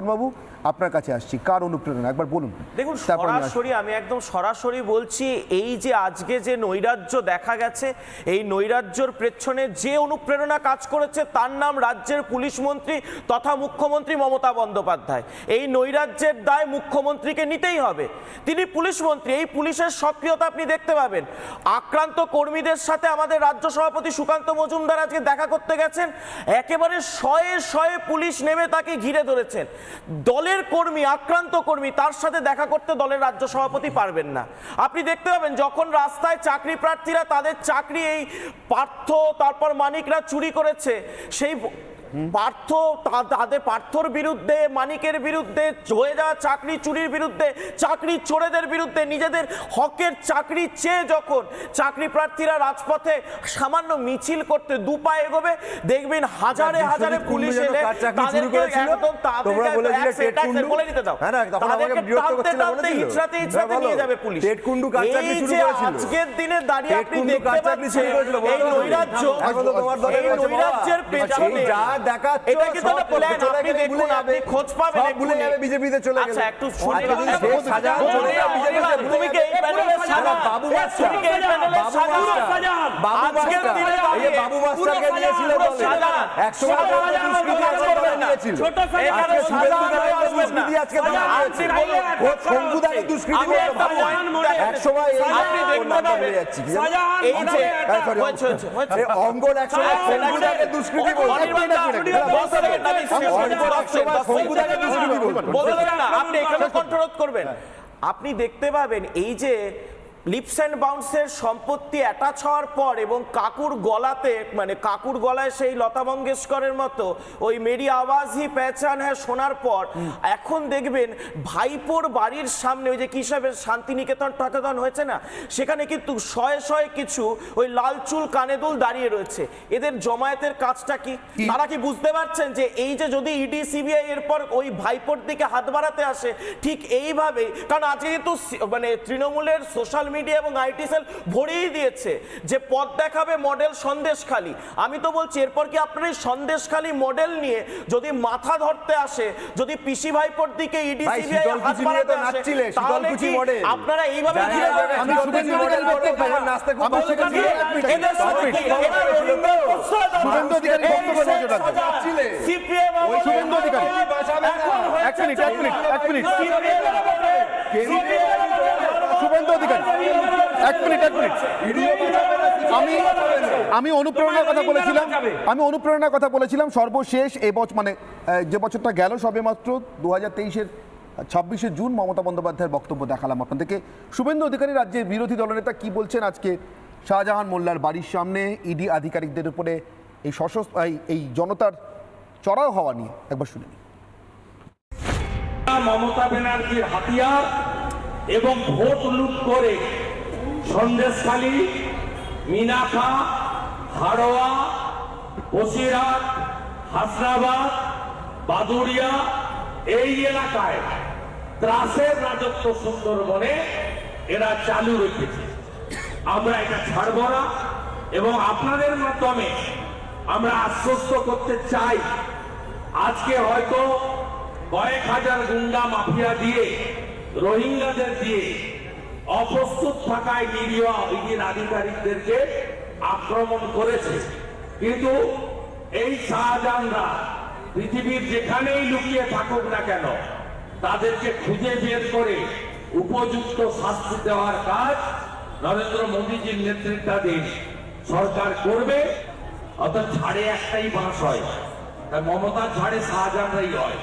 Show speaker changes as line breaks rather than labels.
বাবু আপনার কাছে আসছি। কার অনুপ্রেরণা? একবার বলুন।
দেখুন। সরাসরি আমি একদম সরাসরি বলছি এই যে আজকে যে নৈরাজ্য দেখা গেছে এই নৈরাজ্যর পেছনে যে অনুপ্রেরণা কাজ করেছে তার নাম রাজ্যের পুলিশ মন্ত্রী তথা মুখ্যমন্ত্রী মমতা বন্দ্যোপাধ্যায়। এই নৈরাজ্যের দায় মুখ্যমন্ত্রীকে নিতেই হবে। তিনি পুলিশ মন্ত্রী এই পুলিশের সক্রিয়তা আপনি দেখতে পাবেন। আক্রান্ত কর্মীদের সাথে আমাদের রাজ্য সভাপতি সুকান্ত মজুমদার আজকে দেখা করতে গেছেন। একেবারে শয়ে শয়ে পুলিশ নেমে তাকে ঘিরে ধরেছেন। দলের কর্মী, আক্রান্ত কর্মী, তার সাথে দেখা করতে দলের রাজ্য সভাপতি পারবেন না। আপনি দেখতে পাবেন, যখন রাস্তায় চাকরি প্রার্থীরা তাদের চাকরি এই পার্থ, তারপর মানিকরা চুরি করেছে, সেই পার্থ তাদের পার্থর বিরুদ্ধে মানিকের বিরুদ্ধে হয়ে যাওয়া চাকরি চুরির বিরুদ্ধে চাকরি চোরেদের বিরুদ্ধে নিজেদের হকের চাকরি চেয়ে যখন চাকরি প্রার্থীরা রাজপথে সামান্য মিছিল করতে দু পা এগোবে দেখবেন হাজারে হাজারে পুলিশ এলে তাদেরকে একদম তাদেরকে? বলে নিতে দাও। তাদেরকে টানতে টানতে হিচড়াতে হিচড়াতে নিয়ে যাবে পুলিশ। এই যে আজকের দিনে দাঁড়িয়ে আপনি দেখতে পাচ্ছেন এই নৈরাজ্য এই নৈরাজ্যের পেছনে
দেখাচ্ছ,
এটা কি
সব
প্ল্যান আপনি দেখুন আপনি। খোঁজ পাবেন
ভুলে যাবে বিজেপিতে চলে গেলে
আচ্ছা একটু শুনে
ভুলে
তুমি কি?
বাবু বাচ্চা বাবু বাচ্চা বাবু বাচ্চাকে নিয়েছিল। একশো।
ছোট
আজকে।
আপনি মনে
অঙ্গন দুষ্কৃতী।
বলবেন এখানে কন্ট্রোল করবেন আপনি দেখতে পাবেন এই যে লিপস অ্যান্ড বাউন্সের সম্পত্তি অ্যাটাচ হওয়ার পর এবং কাকুর গলাতে মানে কাকুর গলায় সেই লতা মঙ্গেশকরের মতো ওই মেরি আওয়াজ হি পেহচান হ্যাঁ শোনার পর এখন দেখবেন ভাইপোর বাড়ির সামনে ওই যে কি হিসাবে শান্তিনিকেতন টতেতন হয়েছে না? সেখানে কিন্তু শয়ে শয়ে কিছু ওই লাল চুল কানে দুল দাঁড়িয়ে রয়েছে। এদের জমায়েতের কাজটা কি? তারা কি বুঝতে পারছেন যে এই যে যদি ইডি সিবিআই এরপর ওই ভাইপোর দিকে হাত বাড়াতে আসে ঠিক এইভাবে কারণ আজকে কিন্তু মানে তৃণমূলের সোশ্যাল মিডিয়া এবং আইটি সেল ভরিয়ে দিয়েছে যে পথ দেখাবে মডেল সন্দেশখালী আমি তো বলছি এরপর কি আপনার এই সন্দেশখালী মডেল নিয়ে যদি মাথা ধরতে আসে যদি পিসি ভাইপোর দিকে ইডি সিবিআই হাত বাড়াতে আসে তাহলে কি আপনারা এইভাবে ঘিরে যাবেন?
আমি শুভেন্দু বলতে তখন নাচতে খুব
আমার
ভালো
কাছে
লেগেছিল।
এদের সাথে কি? এরা রবীন্দ্র
শুভেন্দু অধিকারী বক্তব্য
শেখ
নজর রাখবেন।
সাজা,
ওই শুভেন্দু অধিকারী। এক মিনিট, এক মিনিট, এক মিনিট।
CPM এর ব্যাপারে। CPM এর ব্যাপারে।
শুভেন্দু এক মিনিট এক মিনিট। আমি আমি অনুপ্রেরণার কথা বলেছিলাম, আমি অনুপ্রেরণার কথা বলেছিলাম। সর্বশেষ এই বছর মানে যে বছরটা গেল, সবে মাত্র দু হাজার তেইশের ছাব্বিশে জুন মমতা বন্দ্যোপাধ্যায়ের বক্তব্য দেখালাম আপনাদেরকে। শুভেন্দু অধিকারী, রাজ্যের বিরোধী দলনেতা কি বলছেন? আজকে শাহজাহান মোল্লার বাড়ির সামনে ইডি আধিকারিকদের উপরে এই সশস্ত্র, এই- জনতার চড়াও হওয়া নিয়ে একবার শুনে।
মমতা ব্যানার্জির হাতিয়ার এবং ভোট লুট করে সন্দেশখালী মিনাখা হাড়োয়া, বসিরহাট, হাসনাবাদ, বাদুড়িয়া এই এলাকায় ত্রাসের রাজত্ব সুন্দরবনে এরা চালু রেখেছে। আমরা এটা ছাড়ব না এবং আপনাদের মাধ্যমে আমরা আশ্বস্ত করতে চাই। আজকে হয়তো কয়েক হাজার গুন্ডা মাফিয়া দিয়ে রোহিঙ্গাদের দিয়ে অপ্রস্তুত থাকায় নিরীহ ইডির আধিকারিকদেরকে আক্রমণ করেছে। কিন্তু এই শাহজাহানরা পৃথিবীর যেখানেই লুকিয়ে থাকুক না কেন, তাদেরকে খুঁজে বের করে উপযুক্ত শাস্তি দেওয়ার কাজ নরেন্দ্র মোদীজির নেতৃত্বাধীন সরকার করবে, অর্থাৎ ছাড়ে একটাই বাঁশ হয়। তাই মমতার ছাড়ে শাহজাহানরাই হয়।